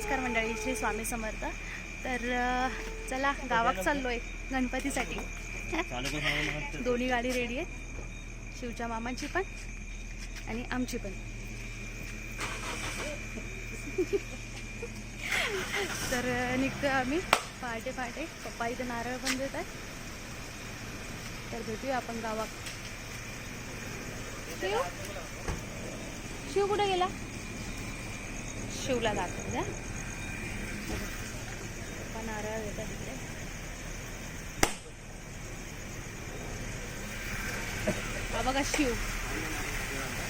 नमस्कार मंडळी श्री स्वामी समर्थ. तर चला गावात चाललोय गणपतीसाठी. दोन्ही गाडी रेडी आहेत. शिवच्या मामाची पण आणि आमची पण. तर निघतो आम्ही. पहाटे पहाटे. पप्पा इथे नारळ पण देत आहेत. तर भेटूया आपण गावात. शिव? शिव कुठे गेला? शिवला दाखव द्या. पप्पा नारळ देतात तिकडे हा बघा शिव.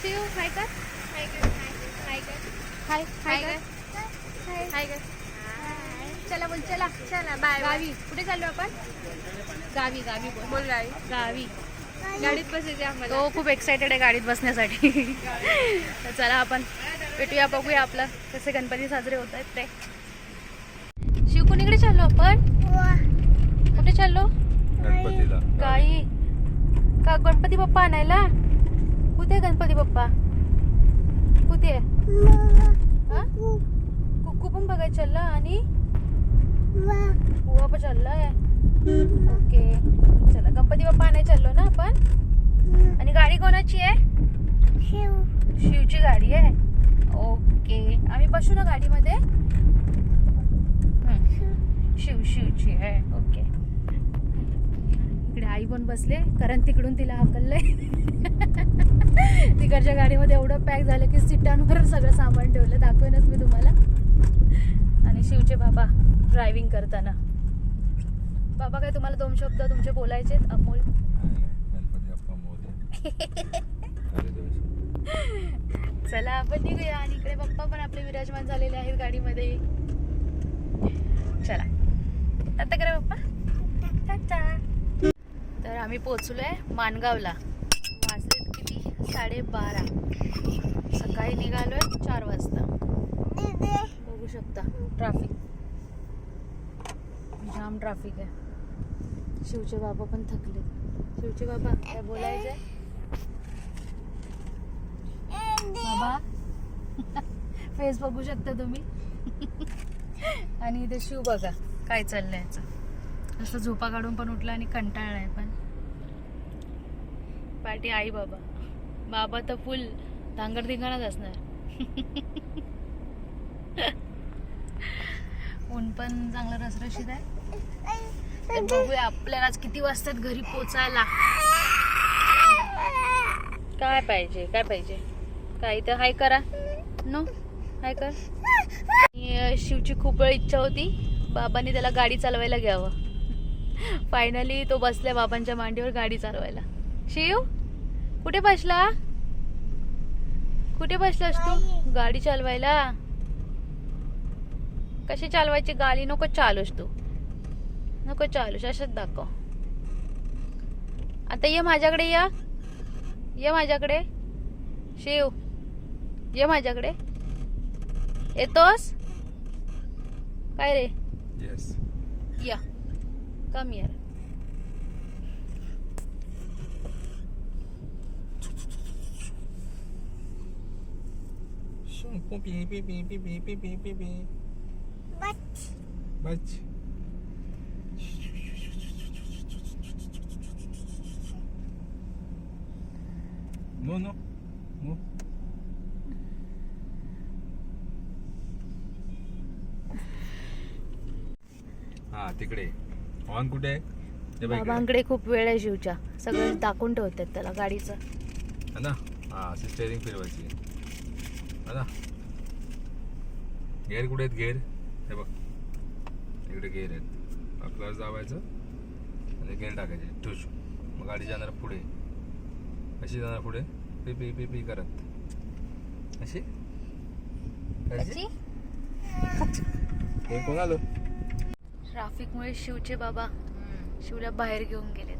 शिव हाय कर. हाय हाय हाय हाय कर. चला बोल चला चला बाय गावी. कुठे चाललो आपण? गावी गावी बोल. बोल गाई गावी. गाडीत बसायचे आम्हाला. तो खूप एक्सायटेड आहे गाडीत बसण्यासाठी. तर चला आपण भेटूया बघूया आपलं कसे गणपती साजरे होत आहेत ते. शिव कुणीकडे चाललो आपण? कुठे चाललो? गणपतीला. गाई. का गणपती बाप्पा आणायला? कुठे आहे गणपती बाप्पा? कुठे? आहे हा? कुक्कू पण बघायला चालला आणि? बुवा पण चाललाय. ओके. चला गणपती बाप्पा आणायला चाललो ना आपण? आणि गाडी कोणाची आहे? शिवची गाडी आहे. ओके. आम्ही बसू ना गाडीमध्ये. शिव शिवची आहे ओके. इकडे आई पण बसले कारण तिकडून तिला हाकललंय. तिकडच्या गाडीमध्ये एवढं पॅक झालं की सीटांवर सगळं सामान ठेवलं. दाखवेनच मी तुम्हाला. आणि शिवचे बाबा ड्रायव्हिंग करताना. बाबा काय तुम्हाला दोन शब्द तुमचे बोलायचे अमोल? चला आपण निघूया. आणि इकडे पप्पा पण आपले विराजमान झालेले आहेत गाडीमध्ये. चला. आता करा पप्पा. टाटा. तर आम्ही पोचलोय मानगावला. वाजलेत किती? साडेबारा. सकाळी निघालो आहे चार वाजता. बघू शकता ट्राफिक जाम ट्राफिक आहे. शिवचे बाबा पण थकले शिवचे बाबा काय बोलायचंय? बाबा? फेस बघू शकता तुम्ही. आणि इथे शिव बघा. काय चाललंय याचं? असं झोपा काढून पण उठला आणि कंटाळलाय पण. पाठी आई बाबा. बाबा तर फुल धांगड धिंगाणाच असणार. ऊन पण चांगलं रसरशीत आहे. तर बघूया आपल्याला आज किती वाजतात घरी पोचायला. काय पाहिजे काय पाहिजे? काय इथं हाय करा. नो? हाय कर. शिवची खूप वेळ इच्छा होती. बाबांनी त्याला गाडी चालवायला घ्यावं. फायनली तो बसला बाबांच्या मांडीवर गाडी चालवायला. शिव कुठे बसला? कुठे बसलास तू? गाडी चालवायला? कशी चालवायची गाडी? नको चालूस तू. नको चालूस असंच दाखव. आता ये माझ्याकडे या. ये माझ्याकडे. शिव ये माझ्याकडे. येतोस? काय रे? Yes. Yeah. Come here. Bate. Bate. Não, não. Não. तिकडे. ऑन कुठे. बाबांकडे खूप वेळ आहे शिवच्या सगळं दाखवून ठेवतात त्याला गाडीचं. है ना? हा अशी स्टेअरिंग फिरवायची है ना? गेअर कुठे आहेत? गेअर? हे बघ. इकडे गेअर आहेत. क्लच दाबायचं. आणि गेअर टाकायचे. ठुश. मग गाडी जाणार पुढे. कशी जाणार पुढे. पी पी पी पी करत. अशी? हे कोण आलं? ट्रॅफिकमुळे शिवचे बाबा शिवला बाहेर घेऊन गेलेत.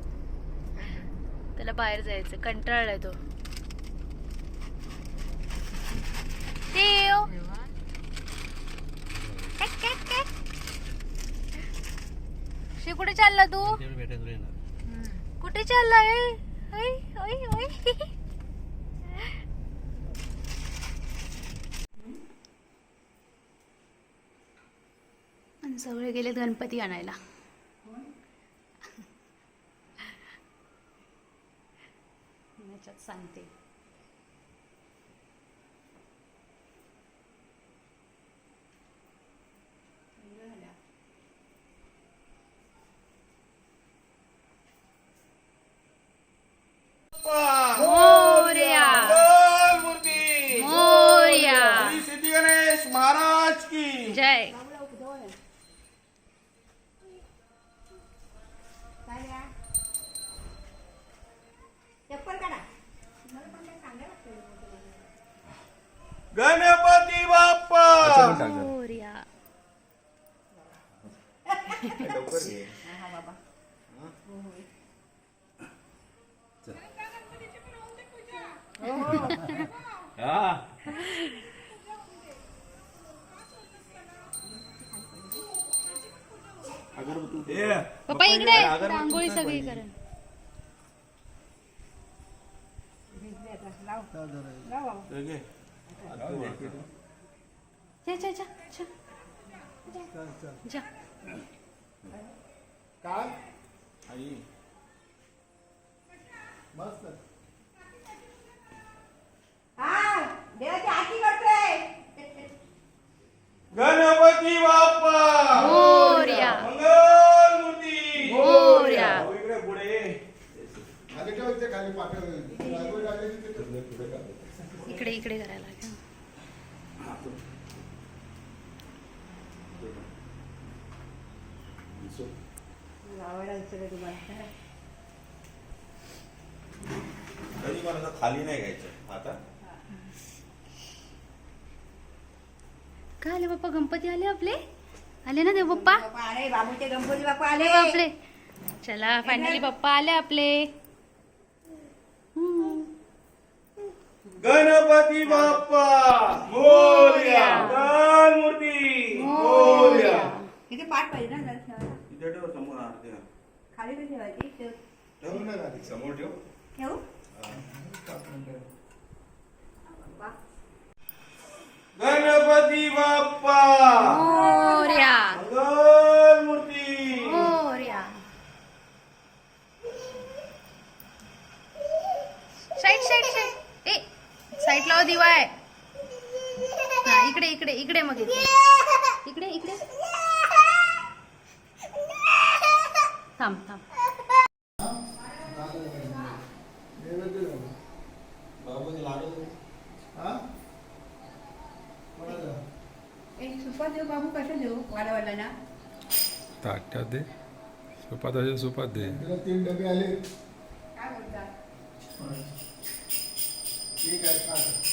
त्याला बाहेर जायचं कंटाळलाय तो. शिव कुठे चालला तू? कुठे चाललाय सगळे गेलेत गणपती आणायला. सांगते. गणपती बाप्पा. मोरया. हा. ये. पप्पा इकडे. रांगोळी सगळी हे घे. जा जा जा जा. जा. आई. गणपती बाप्पा मोरया मंगल मूर्ती मोरया इकडे पुढे ये. इकडे इकडे करायला लागेल मला असं खाली नाही घ्यायचं आता काय आले बाप्पा गणपती आले आपले आले ना देव बाप्पा बाबूचे गणपती बाप्पा आले बापरे चला फायनली बाप्पा आले आपले गणपती बाप्पा! मोरया! मूर्ती! मोरया! इथे पाठ पाहिजे ना इथे ठेव समोर आरती. खाली कशी ठेवायची ठेव. समोर ठेव. ठेवू? गणपती बाप्पा! साईड लाव दिवा आहे हा इकडे इकडे इकडे मग इकडे. इकडे इकडे. थांब थांब. बाबू कसं देऊ? वाढवायला ना. ताट्यात दे. सुपात असेल सुपात दे. तीन डबे आले काय बोलता? ठीक आहे पाच.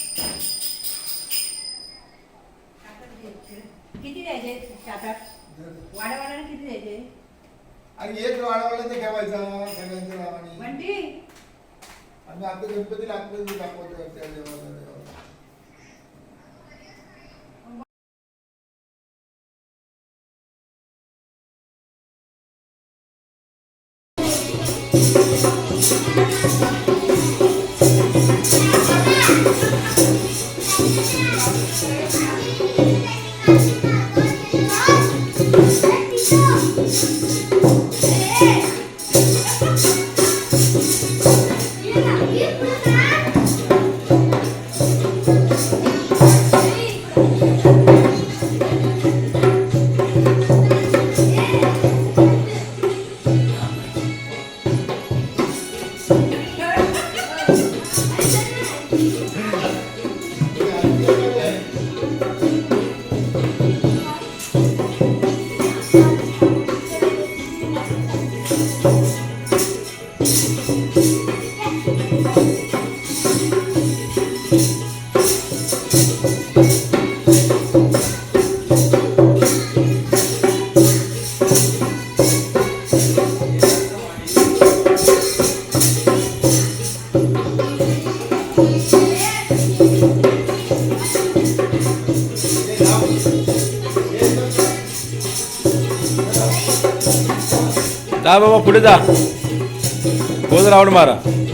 किती द्यायचे वाढवायला किती द्यायचे? आणि एक वाढवायला ते ठेवायचा सगळ्यांच्या नावाने म्हणती आणि आता गणपती लागतो दाखवतो त्या देवाला देवाला. जा बाबा पुढे जा गोल